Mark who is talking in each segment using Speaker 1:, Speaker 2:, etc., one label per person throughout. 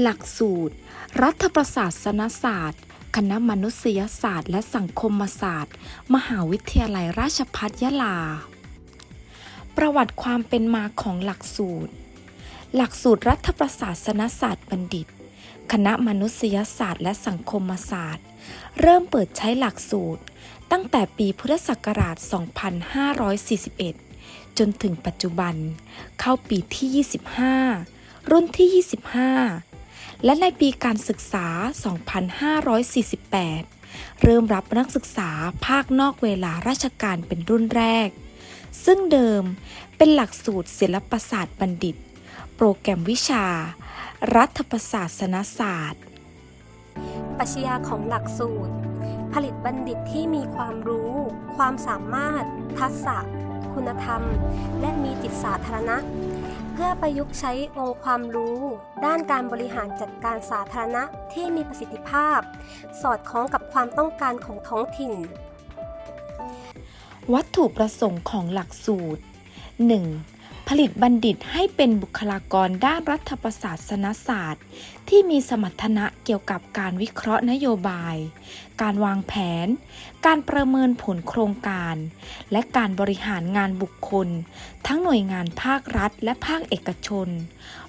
Speaker 1: หลักสูตร รัฐประศาสนศาสตร์ คณะมนุษยศาสตร์ และสังคมศาสตร์ มหาวิทยาลัยราชภัฏยะลา ประวัติความเป็นมาของหลักสูตร หลักสูตรรัฐประศาสนศาสตร์บัณฑิต คณะมนุษยศาสตร์ และสังคมศาสตร์ เริ่มเปิดใช้หลักสูตร ตั้งแต่ปีพุทธศักราช 2541จนถึงปัจจุบันเข้าปีที่ 25 รุ่นที่ 25 และในปีการศึกษา 2548 เริ่มรับนักศึกษาภาคนอกเวลาราชการเป็นรุ่นแรก ซึ่งเดิมเป็นหลักสูตรศิลปศาสตร์บัณฑิต โปรแกรมวิชา รัฐประศาสนศาสตร์
Speaker 2: ปัชญาของหลักสูตร ผลิตบัณฑิตที่มีความรู้ ความสามารถ ทักษะ คุณธรรม และมีจิตสาธารณะ พื่อประยุกต์ใช้องค์ความรู้ ด้านการบริหารจัดการสาธารณะที่มีประสิทธิภาพ สอดคล้องกับความต้องการของท้องถิ่น
Speaker 1: วัตถุประสงค์ของหลักสูตร 1. ผลิตบัณฑิตให้เป็นบุคลากรด้านรัฐประศาสนศาสตร์ ที่มีสมรรถนะเกี่ยวกับการวิเคราะห์นโยบาย การวางแผน การประเมินผลโครงการ และการบริหารงานบุคคล ทั้งหน่วยงานภาครัฐและภาคเอกชน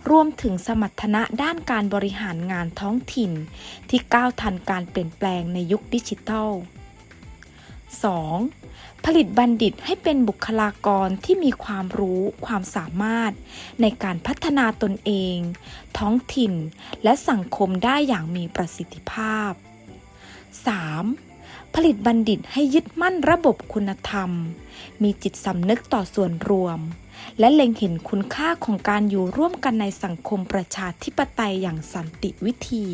Speaker 1: รวมถึงสมรรถนะด้านการบริหารงานท้องถิ่น ที่ก้าวทันการเปลี่ยนแปลงในยุคดิจิทัล 2. ผลิตบัณฑิตให้เป็นบุคลากรที่มีความรู้ความสามารถ ในการพัฒนาตนเอง ท้องถิ่น และสังคมได้อย่างมีประสิทธิภาพ 3. ผลิตบัณฑิตให้ยึดมั่นระบบคุณธรรม มีจิตสำนึกต่อส่วนรวม และเล็งเห็นคุณค่าของการอยู่ร่วมกันในสังคมประชาธิปไตยอย่างสันติวิธี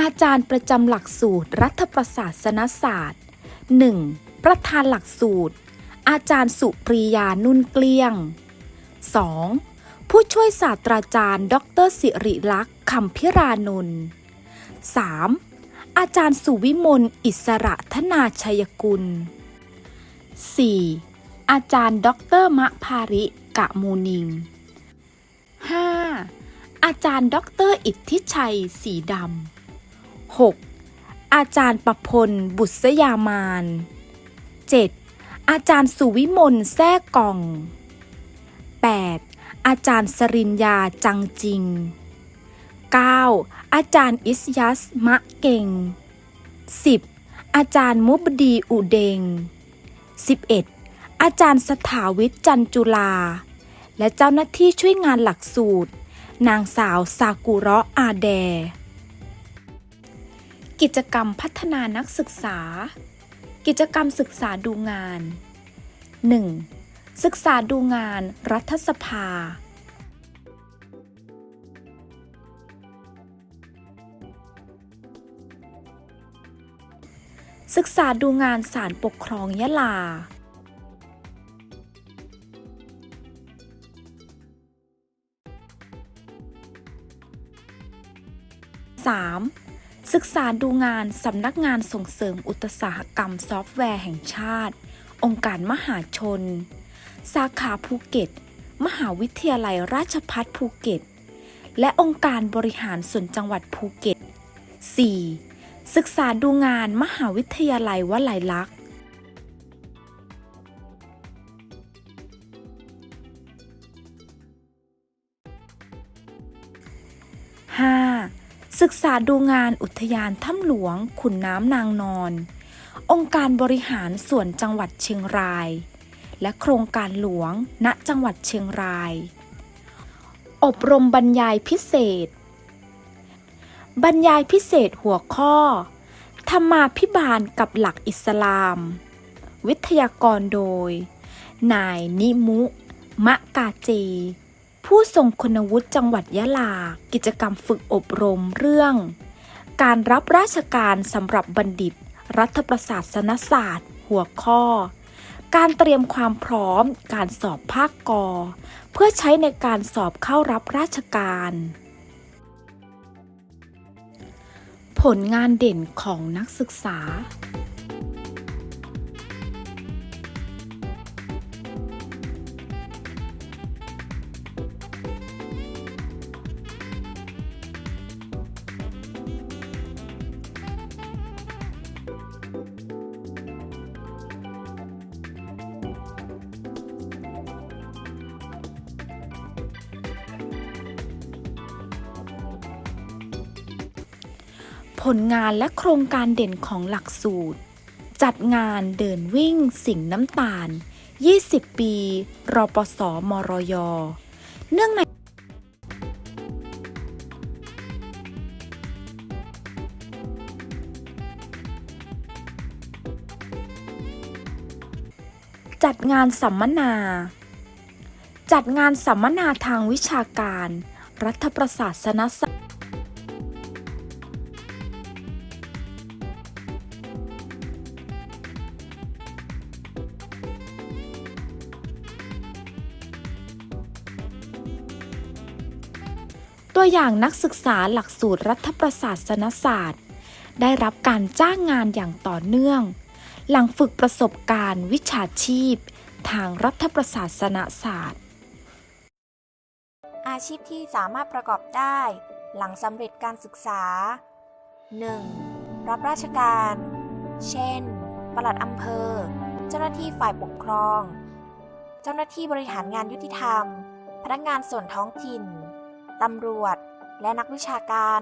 Speaker 1: อาจารย์ประจำหลักสูตรรัฐประศาสนศาสตร์ 1. ประธานหลักสูตร อาจารย์สุปรียานุ่นเกลี้ยง 2. ผู้ช่วยศาสตราจารย์ ดรสิริลักษ์คำพิรานนท์ 3. อาจารย์สุวิมลอิสระธนาชัยกุล 4. อาจารย์ ดรมะภาริกะมูนิง 5. อาจารย์ ดร อิทธิชัย สีดำ 6. อาจารย์ประพล บุษยามาน 7. อาจารย์สุวิมลแท้กล่อง 8. อาจารย์สริญญาจังจิง 9. อาจารย์อิสยัสมะเก่ง 10. อาจารย์มุบดีอุเดง 11. อาจารย์สถาวิทจันจุลา และเจ้าหน้าที่ช่วยงานหลักสูตร นางสาวซากุระอาแด กิจกรรมพัฒนานักศึกษา กิจกรรมศึกษาดูงาน 1. ศึกษาดูงานรัฐสภา ศึกษาดูงานศาลปกครองยะลา 3. ศึกษาดูงานสำนักงานส่งเสริมอุตสาหกรรมซอฟต์แวร์แห่งชาติ องค์การมหาชน สาขาภูเก็ต มหาวิทยาลัยราชภัฏภูเก็ต และองค์การบริหารส่วนจังหวัดภูเก็ต 4. ศึกษาดูงานมหาวิทยาลัยวลัยลักษณ์ 5. ศึกษาดูงานอุทยานถ้ำหลวงขุนน้ำนางนอน องค์การบริหารส่วนจังหวัดเชียงราย และโครงการหลวงณจังหวัดเชียงราย อบรมบรรยายพิเศษ บรรยายพิเศษหัวข้อ ธรรมาพิบาลกับหลักอิสลาม วิทยากรโดย นายนิมุ มะกาเจ ผู้ทรงคุณวุฒิจังหวัดยะลา กิจกรรมฝึกอบรมเรื่อง การรับราชการสำหรับบัณฑิต รัฐประศาสนศาสตร์ หัวข้อ การเตรียมความพร้อม การสอบภาคกอ เพื่อใช้ในการสอบเข้ารับราชการ ผลงานเด่นของนักศึกษา ผลงานและโครงการเด่นของหลักสูตร จัดงานเดินวิ่งสิงน้ำตาล 20 ปี รปสมรย เนื่องในจัดงานสัมมนา จัดงานสัมมนาทางวิชาการ รัฐประศาสนศาสตร์ ตัวอย่างนักศึกษาหลักสูตรรัฐประศาสนศาสตร์ ได้รับการจ้างงานอย่างต่อเนื่อง หลังฝึกประสบการณ์วิชาชีพ ทางรัฐประศาสนศาสตร์
Speaker 3: อาชีพที่สามารถประกอบได้ หลังสำเร็จการศึกษา 1. รับราชการ เช่น ปลัดอำเภอ เจ้าหน้าที่ฝ่ายปกครอง เจ้าหน้าที่บริหารงานยุติธรรม พนักงานส่วนท้องถิ่น ตำรวจ และนักวิชาการ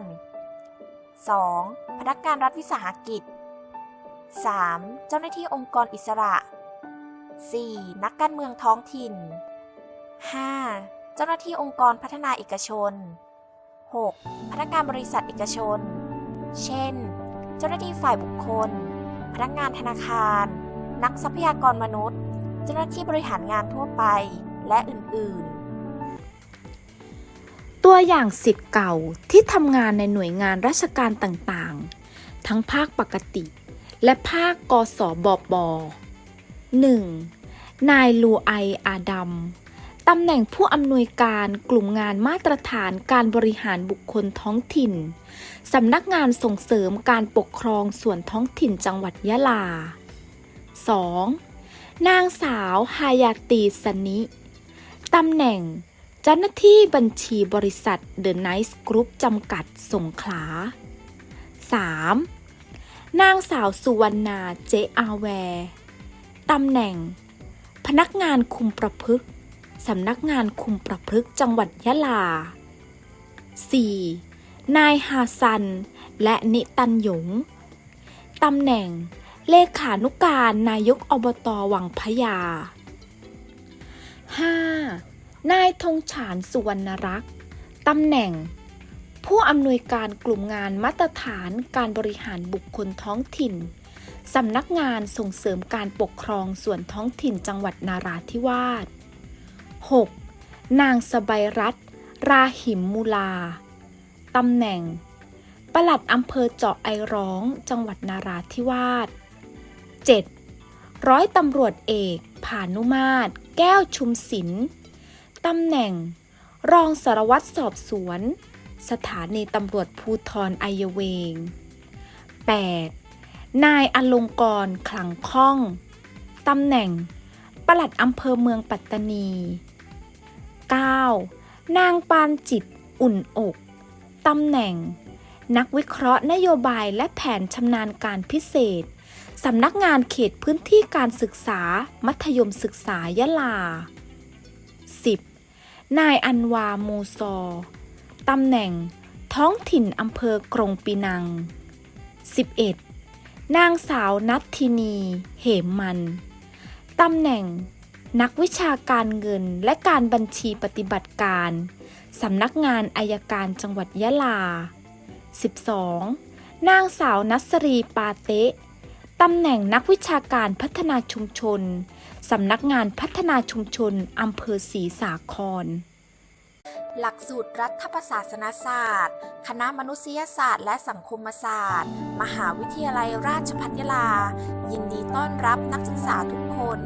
Speaker 3: 2. พนักงานรัฐวิสาหกิจ 3. เจ้าหน้าที่องค์กรอิสระ 4. นักการเมืองท้องถิ่น 5. เจ้าหน้าที่องค์กรพัฒนาเอกชน 6. พนักงานบริษัทเอกชน เช่น เจ้าหน้าที่ฝ่ายบุคคล พนักงานธนาคาร นักทรัพยากรมนุษย์ เจ้าหน้าที่บริหารงานทั่วไป และอื่น ๆ
Speaker 1: ตัวอย่างสิทธิ์เก่าที่ทำงานในหน่วยงานราชการต่างๆ ทั้งภาคปกติ และภาคกสบป 1. นายลูไออาดัมตำแหน่งผู้อำนวยการกลุ่มงานมาตรฐานการบริหารบุคคลท้องถิ่น สำนักงานส่งเสริมการปกครองส่วนท้องถิ่นจังหวัดยะลา 2. นางสาวฮายาตีสนิ ตำแหน่ง เจ้าหน้าที่บัญชีบริษัท The Nice Group จำกัดสงขลา 3. นางสาวสุวรรณาเจอาแวร์ตำแหน่ง พนักงานคุมประพฤกษ์สำนักงานคุมประพฤกษ์จังหวัดยะลา 4. นายฮาซัน และนิตันหยง ตำแหน่ง เลขานุการนายกอบตวังพยา 5. นายธงฉานสุวรรณรักษ์ตำแหน่ง ผู้อำนวยการกลุ่มงานมาตรฐานการบริหารบุคคลท้องถิ่นสำนักงานส่งเสริมการปกครองส่วนท้องถิ่นจังหวัดนาราธิวาส 6. นางสบายรัตน์ราหิมมูลา ตำแหน่ง ปลัดอำเภอเจาะไอร้อง จังหวัดนาราธิวาส 7. ร้อยตำรวจเอกผานุมาตร แก้วชุมศิลป์ ตำแหน่ง รองสารวัตรสอบสวน สถานีตำรวจภูทรไอยเวง 8. นายอลงกรณ์ขลังข้อง ตำแหน่ง ปลัดอำเภอเมืองปัตตานี 9. นางปานจิตอุ่นอก ตำแหน่ง นักวิเคราะห์นโยบายและแผนชำนาญการพิเศษ สำนักงานเขตพื้นที่การศึกษา มัธยมศึกษายะลา นายอันวาโมซอ ตำแหน่ง ท้องถิ่นอำเภอกรงปีนัง 11. นางสาวนัทธินี เหมมัน ตำแหน่ง นักวิชาการเงินและการบัญชีปฏิบัติการ สำนักงานอายการจังหวัดยะลา 12. นางสาวนัสรีปาเตะ ตำแหน่งนักวิชาการพัฒนาชุมชน สำนักงานพัฒนาชุมชนอำเภอศรีสาคร
Speaker 3: หลักสูตรรัฐประศาสนศาสตร์ คณะมนุษยศาสตร์ และสังคมศาสตร์ มหาวิทยาลัยราชภัฏยาลา ยินดีต้อนรับนักศึกษาทุกคน